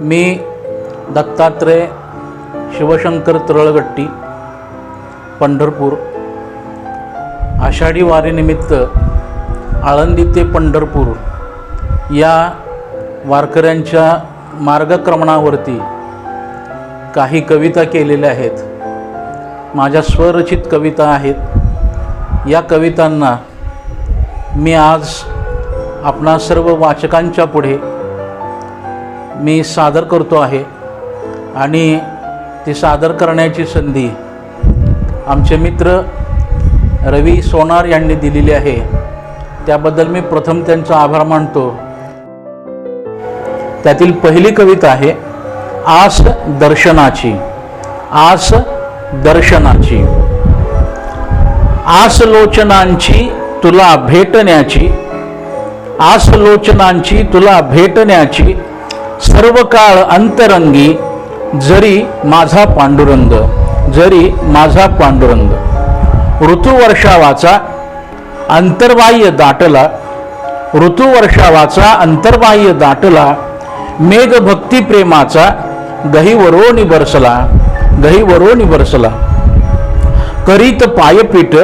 मी दत्तात्रय शिवशंकर तरळगट्टी पंढरपूर. आषाढी वारीनिमित्त आळंदी ते पंढरपूर या वारकऱ्यांच्या मार्गक्रमणावरती काही कविता केलेल्या आहेत. माझ्या स्वरचित कविता आहेत. या कवितांना मी आज आपणा सर्व वाचकांच्या पुढे मी सादर करतो आहे. आणि ती सादर करण्याची संधी आमचे मित्र रवी सोनार यांनी दिलेली आहे. त्याबद्दल मी प्रथम त्यांचा आभार मानतो. त्यातील पहिली कविता आहे आस दर्शनाची आस दर्शनाची. आसलोचनांची तुला भेटण्याची आसलोचनांची तुला भेटण्याची सर्व काळ अंतरंगी जरी माझा पांडुरंग जरी माझा पांडुरंग. ऋतुवर्षावाचा अंतर्बाह्य दाटला ऋतुवर्षावाचा अंतर्बाह्य दाटला मेघ भक्ती प्रेमाचा गहीवरोनी बरसला गहीवरोनी बरसला करीत पायपीठ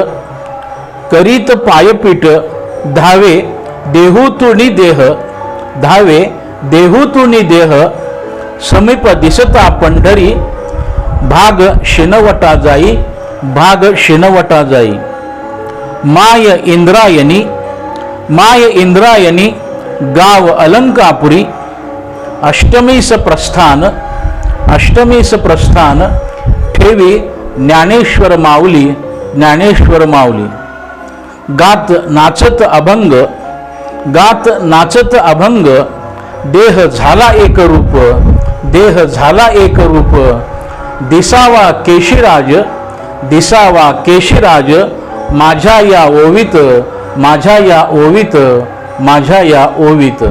करीत पायपीठ धावे देहूतुनी देह धावे देहूतुनी देह समीप दिसता पंढरी भाग शिनवटा जाई भाग शिनवटा जाई. माय इंद्रायणी माय इंद्रायणी गाव अलंकापुरी अष्टमीस प्रस्थान अष्टमीस प्रस्थान ठेवी ज्ञानेश्वर माऊली ज्ञानेश्वर माऊली. गात नाचत अभंग गात नाचत अभंग देह झाला एक रूप देह झाला एक रूप. दिसावा केशिराज दिसावा केशिराज माझ्या या ओवीत माझ्या या ओवीत माझ्या या ओवीत.